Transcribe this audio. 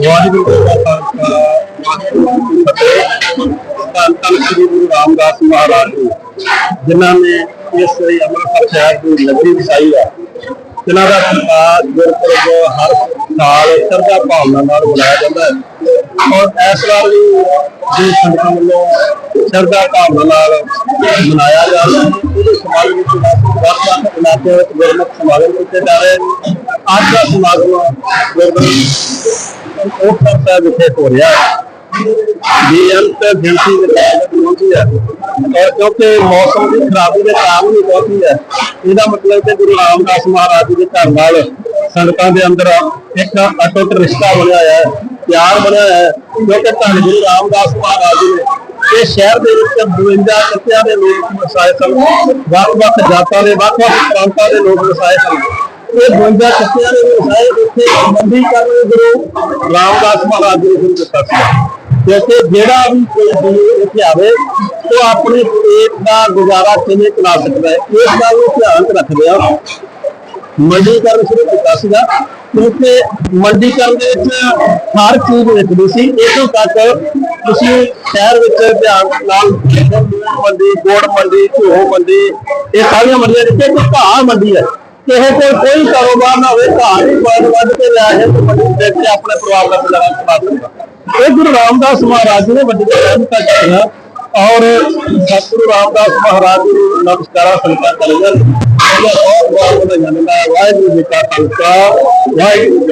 ਵਾਹਿਗੁਰੂ ਜੀ ਕਾ ਖਾਲਸਾ ਵਾਹਿਗੁਰੂ ਜੀ ਕੀ ਫਤਿਹ ਧੰਨ ਧੰਨ ਸ੍ਰੀ ਗੁਰੂ ਰਾਮਦਾਸ ਮਹਾਰਾਜ ਜੀ ਜਿਨ੍ਹਾਂ ਨੇ ਇਸ ਲਈ ਅੰਮ੍ਰਿਤਸਰ ਸ਼ਹਿਰ ਦੀ ਨਗਰੀ ਵਸਾਈ ਹੈ ਜਿਨ੍ਹਾਂ ਦਾ ਪ੍ਰਕਾਸ਼ ਗੁਰਪੁਰਬ ਹਰ ਸਾਲ ਸ਼ਰਧਾ ਭਾਵਨਾ ਨਾਲ ਮਨਾਇਆ ਜਾਂਦਾ ਹੈ ਔਰ ਇਸ ਵਾਰ ਵੀ ਜੀ ਸੰਗਤਾਂ ਵੱਲੋਂ ਸ਼ਰਧਾ ਭਾਵਨਾ ਨਾਲ ਮਨਾਇਆ ਜਾ ਰਿਹਾ ਹੈ ਉਹਦੇ ਸਮਾਗਮ ਵਿੱਚ ਵੱਖ-ਵੱਖ ਇਲਾਕਿਆਂ ਵਿੱਚ ਗੁਰਮਤਿ ਸਮਾਗਮ ਕੀਤੇ ਜਾ ਰਹੇ ਨੇ ਅੱਜ ਦਾ ਸਮਾਗਮ ਗੁਰਦੁਆਰਾ ਉਹ ਸਾਹਿਬ ਵਿਖੇ ਹੋ ਰਿਹਾ ਵੀ ਅੰਤ ਗਿਣਤੀ ਦੇ ਵਿੱਚ ਪਹੁੰਚੀ ਹੈ ਔਰ ਕਿਉਂਕਿ ਮੌਸਮ ਦੀ ਖਰਾਬੀ ਦੇ ਕਾਰਨ ਵੀ ਪਹੁੰਚੀ ਹੈ ਇਹਦਾ ਮਤਲਬ ਕਿ ਗੁਰੂ ਰਾਮਦਾਸ ਮਹਾਰਾਜ ਦੇ ਘਰ ਨਾਲ ਸੰਗਤਾਂ ਦੇ ਅੰਦਰ ਇੱਕ ਅਟੁੱਟ ਰਿਸ਼ਤਾ ਬਣਿਆ ਹੈ, ਪਿਆਰ ਬਣਿਆ ਹੈ। ਕਿਉਂਕਿ ਧੰਨ ਗੁਰੂ ਰਾਮਦਾਸ ਮਹਾਰਾਜ ਜੀ ਨੇ ਇਹ ਸ਼ਹਿਰ ਦੇ ਵਿੱਚ 52 ਕਿੱਤਿਆਂ ਦੇ ਲੋਕ ਵਸਾਏ ਸਨ। ਵੱਖ-ਵੱਖ ਜਾਤਾਂ ਦੇ, ਵੱਖ-ਵੱਖ ਪ੍ਰਾਂਤਾਂ ਦੇ ਲੋਕ ਵਸਾਏ ਸਨ। ਇਹ 52 ਕਿੱਤਿਆਂ ਦੇ ਵਸਾਏ ਇੱਥੇ ਮੰਡੀ ਕਰਨ ਗੁਰੂ। ਰਾਮਦਾਸ ਮਹਾਰਾਜ ਨੇ ਸ਼ੁਰੂ ਕੀਤਾ ਸੀ। ਕਿਉਂਕਿ ਜਿਹੜਾ ਵੀ ਕੋਈ ਜੀਵ ਇੱਥੇ ਆਵੇ, ਉਹ ਆਪਣੇ ਪੇਟ ਦਾ ਗੁਜ਼ਾਰਾ ਕਿਵੇਂ ਚਲਾ ਸਕਦਾ ਹੈ, ਇਸ ਗੱਲ ਨੂੰ ਧਿਆਨ ਰੱਖਦੇ ਆ ਮੰਡੀਕਰਨ ਸ਼ੁਰੂ ਕੀਤਾ ਸੀਗਾ। ਕਿਉਂਕਿ ਮੰਡੀਕਰਨ ਦੇ ਵਿੱਚ ਹਰ ਚੀਜ਼ ਵਿਕਦੀ ਸੀ। ਇਥੋਂ ਤੱਕ ਤੁਸੀਂ ਸ਼ਹਿਰ ਵਿੱਚ ਧਿਆਨ ਨਾਲ ਮੰਡੀ, ਗੋੜ ਮੰਡੀ, ਝੋਹ ਮੰਡੀ, ਇਹ ਸਾਰੀਆਂ ਮੰਡੀਆਂ ਜਿੱਥੇ ਇੱਕ ਘਾਹ ਮੰਡੀ ਹੈ। ਕਿਸੇ ਕੋਲ ਕੋਈ ਕਾਰੋਬਾਰ ਨਾ ਹੋਵੇ ਘਾਹ ਹੀ ਵੱਧ ਵੱਧ ਕੇ ਲਿਆ ਹੈ ਤੇ ਮੰਡੀ ਦੇ ਕੇ ਆਪਣੇ ਪਰਿਵਾਰ ਦਾ ਗੁਜ਼ਾਰਾ ਚਲਾ ਸਕਦਾ ਇਹ ਗੁਰੂ ਰਾਮਦਾਸ ਮਹਾਰਾਜ ਜੀ ਨੇ ਵੱਡੀ ਰਹਿਮ ਕੀਤਾ ਔਰ ਸਤਿਗੁਰੂ ਰਾਮਦਾਸ ਮਹਾਰਾਜ ਜੀ ਨੂੰ ਨਮਸਕਾਰਾਂ ਸੰਤਾਂ ਕਰੀਆਂ ਬਹੁਤ ਬਹੁਤ ਵਧਾਈਆਂ ਦਿੰਦਾ ਵਾਹਿਗੁਰੂ ਜੀ ਕਾ ਖਾਲਸਾ, ਵਾਹਿਗੁਰੂ